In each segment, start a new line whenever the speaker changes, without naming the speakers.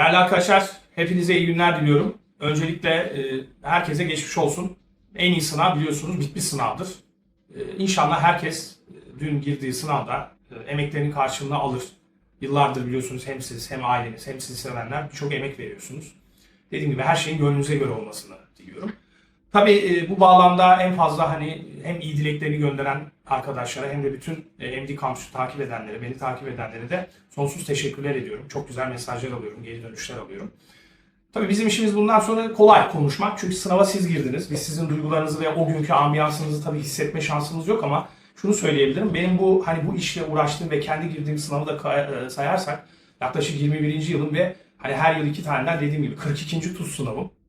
Değerli arkadaşlar, hepinize iyi günler diliyorum. Öncelikle e, herkese geçmiş olsun. En iyi sınav biliyorsunuz bitmiş sınavdır. E, İnşallah herkes e, dün girdiği sınavda e, emeklerinin karşılığını alır. Yıllardır biliyorsunuz hem siz hem aileniz hem sizi sevenler birçok emek veriyorsunuz. Dediğim gibi her şeyin gönlünüze göre olmasını diliyorum. Tabii e, bu bağlamda en fazla hani hem iyi dileklerini gönderen arkadaşlara hem de bütün e, MD Campus'u takip edenlere, beni takip edenlere de sonsuz teşekkürler ediyorum. Çok güzel mesajlar alıyorum, geri dönüşler alıyorum. Tabii bizim işimiz bundan sonra kolay konuşmak. Çünkü sınava siz girdiniz. Biz sizin duygularınızı ve o günkü ambiyansınızı tabii hissetme şansımız yok ama şunu söyleyebilirim. Benim bu hani bu işle uğraştığım ve kendi girdiğim sınavı da e, sayarsak yaklaşık 21. yılım ve hani her yıl iki taneden dediğim gibi 42. TUS sınavım.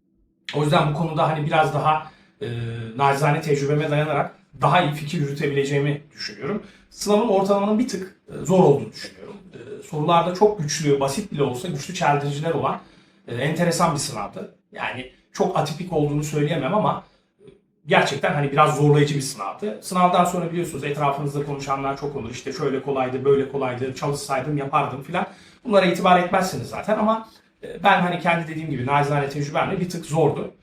O yüzden bu konuda hani biraz daha e, nacizane tecrübeme dayanarak daha iyi fikir yürütebileceğimi düşünüyorum. Sınavın ortalamanın bir tık e, zor olduğunu düşünüyorum. E, sorularda çok güçlü, basit bile olsa güçlü çeldiriciler olan e, enteresan bir sınavdı. Yani çok atipik olduğunu söyleyemem ama e, gerçekten hani biraz zorlayıcı bir sınavdı. Sınavdan sonra biliyorsunuz etrafınızda konuşanlar çok olur. İşte şöyle kolaydı, böyle kolaydı, çalışsaydım yapardım filan. Bunlara itibar etmezsiniz zaten ama ben hani kendi dediğim gibi nacizane tecrübemle bir tık zordu.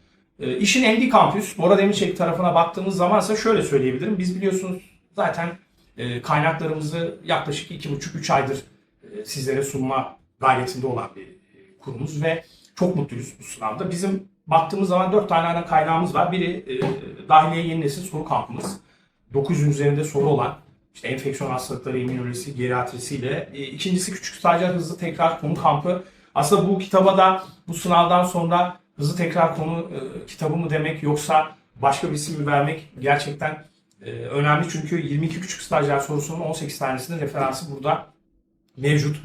E, işin MD Campus, Bora Demirçelik tarafına baktığımız zaman ise şöyle söyleyebilirim. Biz biliyorsunuz zaten e, kaynaklarımızı yaklaşık 2,5-3 aydır e, sizlere sunma gayretinde olan bir e, kurumuz ve çok mutluyuz bu sınavda. Bizim baktığımız zaman 4 tane ana kaynağımız var. Biri e, dahiliye yeni nesil soru kampımız. 900'ün üzerinde soru olan işte enfeksiyon hastalıkları, immünolojisi, geriatrisiyle. E, ikincisi küçük stajyer hızlı tekrar konu kampı. Aslında bu kitaba da bu sınavdan sonra hızlı tekrar konu e, kitabı mı demek yoksa başka bir isim mi vermek gerçekten e, önemli. Çünkü 22 küçük stajyer sorusunun 18 tanesinin referansı burada mevcut.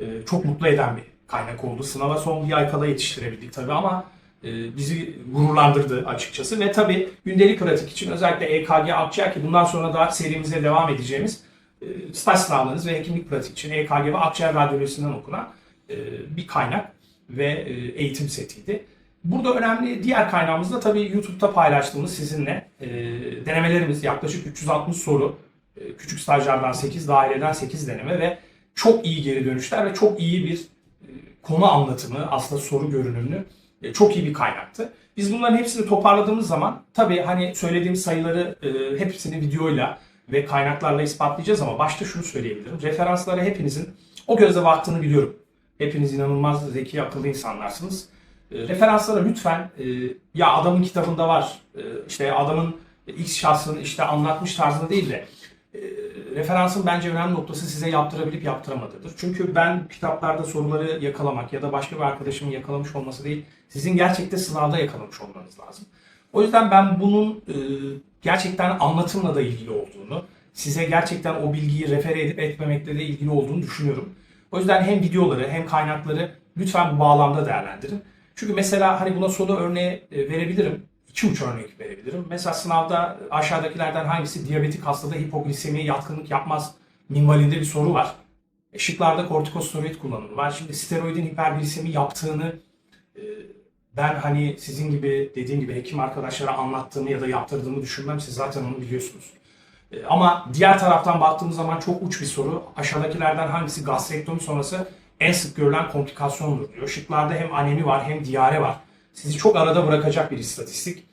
E, çok mutlu eden bir kaynak oldu. Sınava son bir ay kala yetiştirebildik tabii ama e, bizi gururlandırdı açıkçası. Ve tabii gündelik pratik için özellikle EKG, akciğer ki bundan sonra da serimize devam edeceğimiz e, staj sınavlarınız ve hekimlik pratik için EKG ve akciğer radyolojisinden okunan bir kaynak ve e, eğitim setiydi. Burada önemli diğer kaynağımız da tabii YouTube'da paylaştığımız sizinle e, denemelerimiz yaklaşık 360 soru, e, küçük stajlardan 8, daireden 8 deneme ve çok iyi geri dönüşler ve çok iyi bir e, konu anlatımı, aslında soru görünümlü e, çok iyi bir kaynaktı. Biz bunların hepsini toparladığımız zaman tabii hani söylediğim sayıları e, hepsini videoyla ve kaynaklarla ispatlayacağız ama başta şunu söyleyebilirim. Referanslara hepinizin o gözle baktığını biliyorum. Hepiniz inanılmaz zeki, akıllı insanlarsınız. E, referanslara lütfen e, ya adamın kitabında var, e, işte adamın X şahsının işte anlatmış tarzında değil de e, referansın bence önemli noktası size yaptırabilip yaptıramadığıdır. Çünkü ben kitaplarda soruları yakalamak ya da başka bir arkadaşımın yakalamış olması değil, sizin gerçekten sınavda yakalamış olmanız lazım. O yüzden ben bunun gerçekten anlatımla da ilgili olduğunu, size gerçekten o bilgiyi refere edip etmemekle de ilgili olduğunu düşünüyorum. O yüzden hem videoları hem kaynakları lütfen bu bağlamda değerlendirin. Çünkü mesela hani buna soru örneği e, verebilirim. İki uç örnek verebilirim. Mesela sınavda aşağıdakilerden hangisi diyabetik hastada hipoglisemiye yatkınlık yapmaz minvalinde bir soru var. E, kortikosteroid kullanımı var. Şimdi steroidin hiperglisemi yaptığını e, ben hani sizin gibi dediğim gibi hekim arkadaşlara anlattığımı ya da yaptırdığımı düşünmem. Siz zaten onu biliyorsunuz. E, Ama diğer taraftan baktığımız zaman çok uç bir soru. Aşağıdakilerden hangisi gastrektomi sonrası en sık görülen komplikasyondur diyor. Şıklarda hem anemi var hem diyare var. Sizi çok arada bırakacak bir istatistik.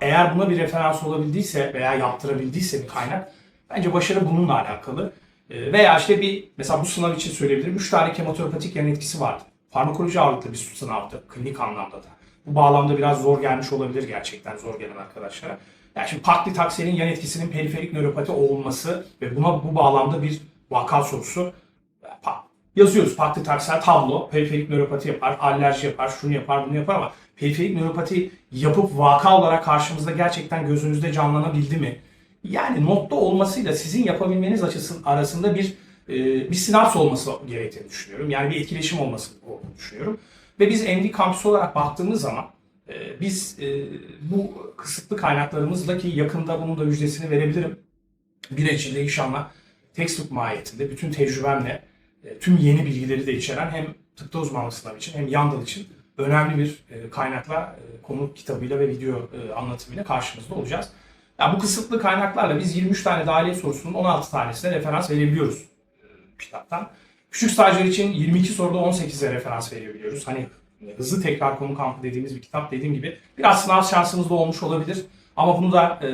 Eğer buna bir referans olabildiyse veya yaptırabildiyse bir kaynak bence başarı bununla alakalı. E, Veya işte bir mesela bu sınav için söyleyebilirim. 3 tane kemoterapatik yan etkisi vardı. Farmakoloji ağırlıklı bir sınavdı klinik anlamda da. Bu bağlamda biraz zor gelmiş olabilir gerçekten zor gelen arkadaşlara. Yani şimdi paklitaxelin yan etkisinin periferik nöropati olması ve buna bu bağlamda bir vaka sorusu yazıyoruz. Paklitaksel tablo, periferik nöropati yapar, alerji yapar, şunu yapar, bunu yapar ama periferik nöropati yapıp vaka olarak karşımızda gerçekten gözünüzde canlanabildi mi? Yani notta olmasıyla sizin yapabilmeniz açısından arasında bir e, bir sinaps olması gerektiğini düşünüyorum. Yani bir etkileşim olması olduğunu düşünüyorum. Ve biz MD Campus olarak baktığımız zaman biz e, bu kısıtlı kaynaklarımızla ki yakında bunun da müjdesini verebilirim. Bir açıyla inşallah textbook mahiyetinde bütün tecrübemle e, tüm yeni bilgileri de içeren hem tıpta uzmanlık sınavı için hem Yandal için önemli bir e, kaynakla, konu kitabıyla ve video anlatımıyla karşınızda olacağız. Ya bu kısıtlı kaynaklarla biz 23 tane dahiliye sorusunun 16 tanesine referans verebiliyoruz kitaptan. Küçük stajyer için 22 soruda 18'e referans verebiliyoruz. Hani hızlı tekrar konu kampı dediğimiz bir kitap dediğim gibi biraz sınav şansınız da olmuş olabilir. Ama bunu da e,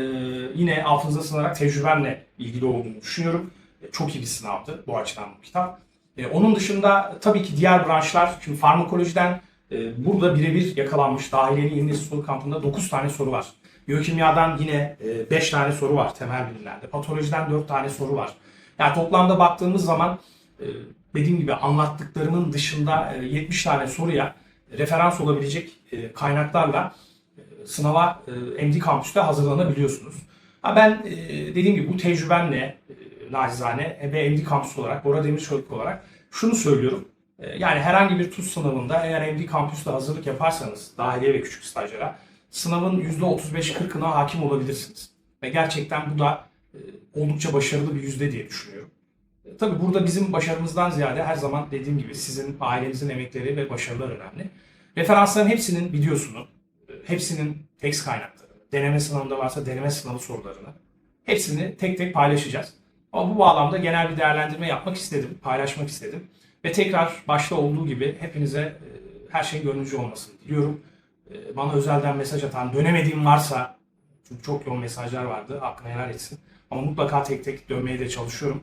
yine altınıza sığınarak tecrübemle ilgili olduğunu düşünüyorum. E, çok iyi bir sınavdı bu açıdan bu kitap. E, onun dışında tabii ki diğer branşlar, şimdi farmakolojiden e, burada birebir yakalanmış dahiliyeli yeni soru kampında 9 tane soru var. Biyokimyadan yine 5 tane soru var temel bilimlerde. Patolojiden 4 tane soru var. Yani toplamda baktığımız zaman e, dediğim gibi anlattıklarımın dışında e, 70 tane soruya referans olabilecek e, kaynaklarla e, sınava e, MD kampüste hazırlanabiliyorsunuz. Ha ben dediğim gibi bu tecrübemle e, nacizane ve MD kampüsü olarak, Bora Demirçölik olarak şunu söylüyorum. Yani herhangi bir TUS sınavında eğer MD kampüste hazırlık yaparsanız dahiliye ve küçük stajyera sınavın %35-40'ına hakim olabilirsiniz. Ve gerçekten bu da oldukça başarılı bir yüzde diye düşünüyorum. E, Tabii burada bizim başarımızdan ziyade her zaman dediğim gibi sizin ailenizin emekleri ve başarılar önemli. Referansların hepsinin videosunu, e, hepsinin tekst kaynaklarını, deneme sınavında varsa deneme sınavı sorularını hepsini tek tek paylaşacağız. Ama bu bağlamda genel bir değerlendirme yapmak istedim, paylaşmak istedim. Ve tekrar başta olduğu gibi hepinize e, her şey gönlünüzce olmasını diliyorum. Bana özelden mesaj atan, dönemediğim varsa, çünkü çok yoğun mesajlar vardı, hakkını helal etsin. Ama mutlaka tek tek dönmeye de çalışıyorum.